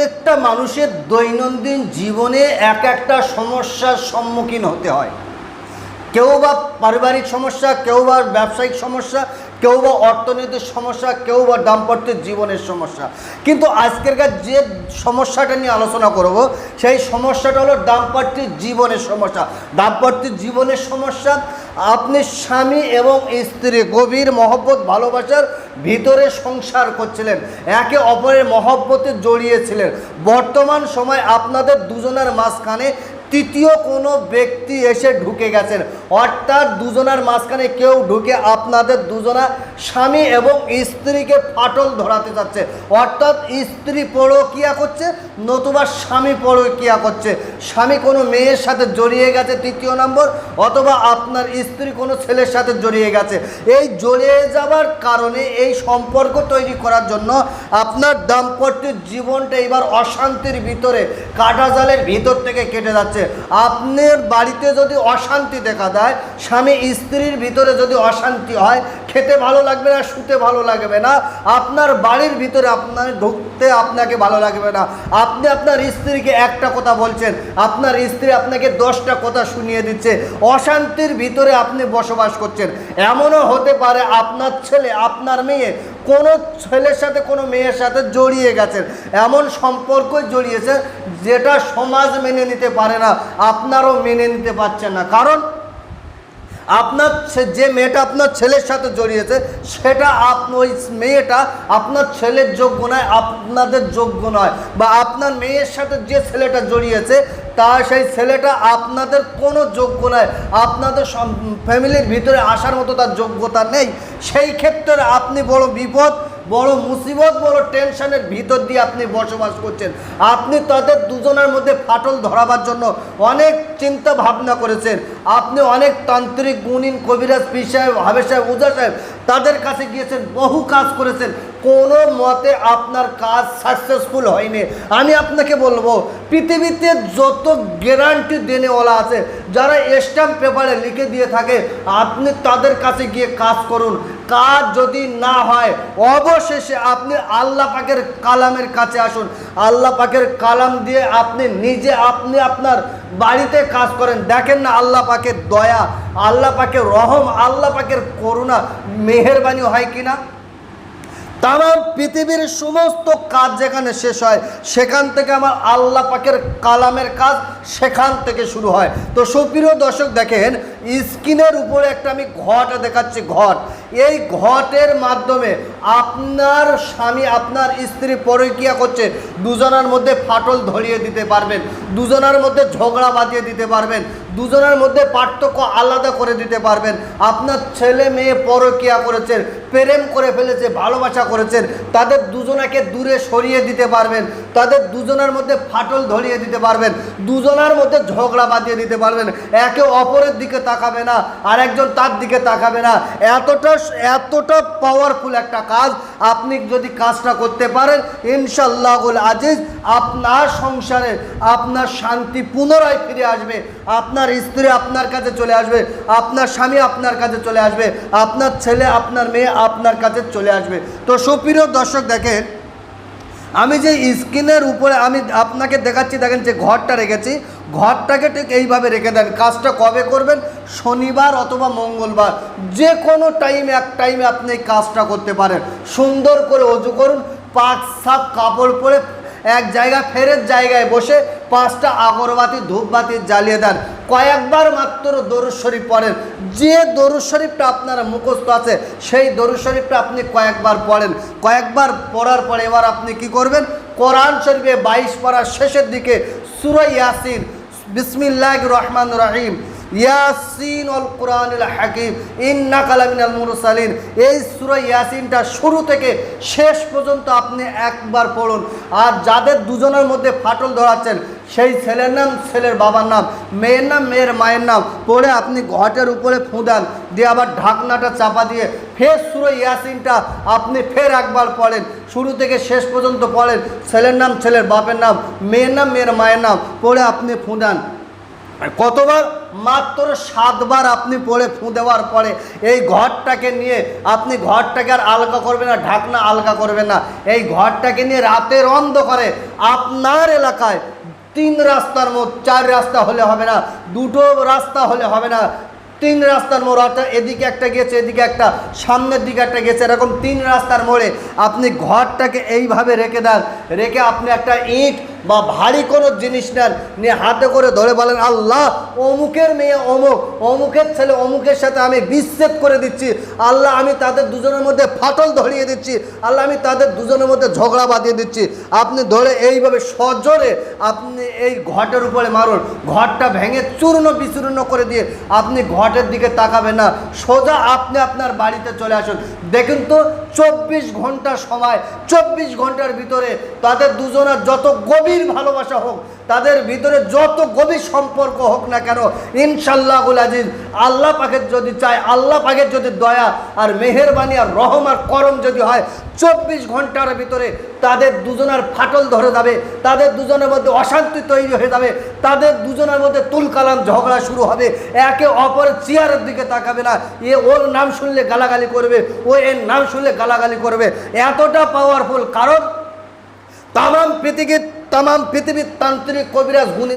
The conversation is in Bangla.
প্রত্যেকটা মানুষের দৈনন্দিন জীবনে এক একটা সমস্যার সম্মুখীন হতে হয়। কেউ বা পারিবারিক সমস্যা, কেউ বা ব্যবসায়িক সমস্যা কেউ বা অর্থনৈতিক সমস্যা, কেউ বা দাম্পত্যের জীবনের সমস্যা। কিন্তু আজকেরকার যে সমস্যাটা নিয়ে আলোচনা করব, সেই সমস্যাটা হলো দাম্পত্যের জীবনের সমস্যা। দাম্পত্যের জীবনের সমস্যা, আপনি স্বামী এবং স্ত্রী গভীর মহব্বত, ভালোবাসার ভিতরে সংসার করছিলেন, একে অপরের মহব্বতে জড়িয়েছিলেন। বর্তমান সময় আপনাদের দুজনের মাঝখানে তৃতীয় কোনো ব্যক্তি এসে ঢুকে গেছেন। অর্থাৎ দুজনার মাঝখানে কেউ ঢুকে আপনাদের দুজনা স্বামী এবং স্ত্রীকে ফাটল ধরাতে যাচ্ছে। অর্থাৎ স্ত্রী পরকিয়া করছে, নতুবা স্বামী পরকিয়া করছে। স্বামী কোনো মেয়ের সাথে জড়িয়ে গেছে তৃতীয় নম্বর, অথবা আপনার স্ত্রী কোনো ছেলের সাথে জড়িয়ে গেছে। এই জড়িয়ে যাবার কারণে এই সম্পর্ক তৈরি করার জন্য আপনার দাম্পত্যের জীবনটা এবার অশান্তির ভিতরে, কাটা জালের ভিতর থেকে কেটে যাচ্ছে। আপনার বাড়িতে যদি অশান্তি দেখা দেয়, স্বামী স্ত্রীর ভিতরে যদি অশান্তি হয়, খেতে ভালো লাগবে না, শুতে ভালো লাগবে না, আপনার বাড়ির ভিতরে আপনার ঢুকতে আপনাকে ভালো লাগবে না। আপনি আপনার স্ত্রীকে একটা কথা বলছেন, আপনার স্ত্রী আপনাকে দশটা কথা শুনিয়ে দিচ্ছে। অশান্তির ভিতরে আপনি বসবাস করছেন। এমনও হতে পারে আপনার ছেলে, আপনার মেয়ে কোনো ছেলের সাথে, কোনো মেয়ের সাথে জড়িয়ে গেছেন। এমন সম্পর্ক জড়িয়েছে যেটা সমাজ মেনে নিতে পারে না, আপনারও মেনে নিতে পারছেন না। কারণ আপনার যে মেয়েটা আপনার ছেলের সাথে জড়িয়েছে, সেটা ওই মেয়েটা আপনার ছেলের যোগ্য নয়, আপনাদের যোগ্য নয়। বা আপনার মেয়ের সাথে যে ছেলেটা জড়িয়েছে তা সেই ছেলেটা আপনাদের কোনো যোগ্য নয়। আপনাদের ফ্যামিলির ভিতরে আসার মতো তার যোগ্যতা নেই। সেই ক্ষেত্রে আপনি বড় বিপদ বড় মুসিবত, বড় টেনশনের ভিতর দিয়ে আপনি বসবাস করছেন। আপনি তাদের দুজনের মধ্যে ফাটল ধরাবার জন্য অনেক চিন্তা ভাবনা করেছেন। আপনি অনেক তান্ত্রিক গুণিন কবিরাজ পি সাহেব হাবে সাহেব, উজা সাহেব, তাদের কাছে গিয়েছেন, বহু কাজ করেছেন। কোনো মতে আপনার কাজ সাকসেসফুল হয়নি। আমি আপনাকে বলব, পৃথিবীতে যত গ্যারান্টি দেনেওয়ালা আছে, যারা স্ট্যাম্প পেপারে লিখে দিয়ে থাকে, আপনি তাদের কাছে গিয়ে কাজ করুন। কাজ যদি না হয়, অবশেষে আপনি আল্লাহ পাকের কালামের কাছে আসুন। আল্লাহ পাকের কালাম দিয়ে আপনি নিজে আপনি আপনার বাড়িতে কাজ করেন। দেখেন না আল্লাহ পাকের দয়া, আল্লাহ পাকের রহম, আল্লাহ পাকের করুণা মেহেরবানি হয় কিনা? তাম পৃথিবীর সমস্ত কাজ যেখানে শেষ হয়, সেখান থেকে আমার আল্লাহ পাকের কালামের কাজ সেখান থেকে শুরু হয়। তো সুপ্রিয় দর্শক, দেখেন, স্ক্রিনের উপরে একটা আমি ঘট দেখাচ্ছি, ঘট। এই ঘটের মাধ্যমে আপনার স্বামী, আপনার স্ত্রী পরকিয়া করছে। দুজনার মধ্যে ফাটল ধরিয়ে দিতে পারবেন। দুজনার মধ্যে ঝগড়া বাঁধিয়ে দিতে পারবেন। দুজনের মধ্যে পার্থক্য আলাদা করে দিতে পারবেন। আপনার ছেলে মেয়ে পরকিয়া করেছেন, প্রেম করে ফেলেছে, ভালোবাসা করেছেন, তাদের দুজনাকে দূরে সরিয়ে দিতে পারবেন, তাদের দুজনের মধ্যে ফাটল ধরিয়ে দিতে পারবেন, দুজনের মধ্যে ঝগড়া বাঁধিয়ে দিতে পারবেন। একে অপরের দিকে তাকাবে না আর একজন তার দিকে তাকাবে না। এতটা এতটা পাওয়ারফুল একটা কাজ আপনি যদি কাজটা করতে পারেন ইনশাল্লাহুল আজিজ আপনার সংসারে আপনার শান্তি পুনরায় ফিরে আসবে। আপনার স্ত্রী আপনার কাছে চলে আসবে, আপনার স্বামী আপনার কাছে চলে আসবে, আপনার ছেলে, আপনার মেয়ে আপনার কাছে চলে আসবে। তো সুপ্রিয় দর্শক দেখেন, আমি যে স্ক্রিনের উপরে আমি আপনাকে দেখাচ্ছি, দেখেন যে ঘরটা রেখেছি, ঘরটাকে ঠিক এইভাবে রেখে দেন। কাজটা কবে করবেন? শনিবার অথবা মঙ্গলবার। যে কোনো টাইমে এক টাইমে আপনি এই কাজটা করতে পারেন। সুন্দর করে অজু করুন পাঁচ সাত কাপড় পরে এক জায়গা ফেরের জায়গায় বসে পাঁচটা আগরবাতি, ধূপবাতি জ্বালিয়ে দেন। কয়েকবার মাত্র দরুদ শরীফ পড়েন। যে দরুদ শরীফটা আপনার মুখস্থ আছে, সেই দরুদ শরীফটা আপনি কয়েকবার পড়েন। কয়েকবার পড়ার পরে এবার আপনি কি করবেন? কোরআন শরীফে বাইশ পড়ার শেষের দিকে সুরা ইয়াসিন। বিসমিল্লাহ রহমান রহিম। ইয়াসিন অল কোরআনুল হাকিম ইন্না কালামিনাল মুরসালিন। এই সূরা ইয়াসিনটা শুরু থেকে শেষ পর্যন্ত আপনি একবার পড়ুন। আর যাদের দুজনের মধ্যে ফাটল ধরাচ্ছেন, সেই ছেলের নাম, ছেলের বাবার নাম, মেয়ের নাম, মেয়ের মায়ের নাম, পড়ে আপনি ঘটের উপরে ফুঁদান দিয়ে আবার ঢাকনাটা চাপা দিয়ে ফের সুরো ইয়াসিনটা আপনি ফের একবার পড়েন। শুরু থেকে শেষ পর্যন্ত পড়েন, ছেলের নাম, ছেলের বাপের নাম, মেয়ের নাম, মেয়ের মায়ের নাম, পড়ে আপনি ফুঁদান কতবার? মাত্র সাতবার আপনি পড়ে ফু দেওয়ার পরে এই ঘরটাকে নিয়ে আপনি ঘরটাকে আর আলগা করবেন না, ঢাকনা আলগা করবে না। এই ঘরটাকে নিয়ে রাতের অন্ধকারে আপনার এলাকায় তিন রাস্তার মোড়, চার রাস্তা হলে হবে না, দুটো রাস্তা হলে হবে না, তিন রাস্তার মোড়, অর্থাৎ এদিকে একটা গেছে, এদিকে একটা, সামনের দিকে একটা গেছে, এরকম তিন রাস্তার মোড়ে আপনি ঘরটাকে এইভাবে রেখে দেন। রেখে আপনি একটা ইট বা ভারী কোনো জিনিস নেন, নিয়ে হাতে করে ধরে বলেন, আল্লাহ, অমুকের মেয়ে অমুক, অমুকের ছেলে অমুকের সাথে আমি বিচ্ছেদ করে দিচ্ছি। আল্লাহ, আমি তাদের দুজনের মধ্যে ফাটল ধরিয়ে দিচ্ছি। আল্লাহ, আমি তাদের দুজনের মধ্যে ঝগড়া বাঁধিয়ে দিচ্ছি। আপনি ধরে এইভাবে সজোরে আপনি এই ঘটের উপরে মারুন। ঘরটা ভেঙে চূর্ণ বিচূর্ণ করে দিয়ে আপনি ঘটের দিকে তাকাবেন না। সোজা আপনি আপনার বাড়িতে চলে আসুন। দেখুন তো, চব্বিশ ঘণ্টা সময়, চব্বিশ ঘণ্টার ভিতরে তাদের দুজনের যত গভীর ভালোবাসা হোক, তাদের ভিতরে যত গভীর সম্পর্ক হোক না কেন ইনশাল্লাহুল আজিজ, আল্লাহ পাখের যদি চায়, আল্লাহ পাখের যদি দয়া আর মেহেরবানি আর রহম আর করম যদি হয়, চব্বিশ ঘণ্টার ভিতরে তাদের দুজনের ফাটল ধরে যাবে, তাদের দুজনের মধ্যে অশান্তি তৈরি হয়ে যাবে, তাদের দুজনের মধ্যে তুলকালাম ঝগড়া শুরু হবে, একে অপরের চেয়ারের দিকে তাকাবে না, এ ওর নাম শুনলে গালাগালি করবে, ও এর নাম শুনলে গালাগালি করবে, এতটা পাওয়ারফুল কারণ তামাম পৃথিবীর তামাম পৃথিবীর তান্ত্রিক কবিরাজ গুণী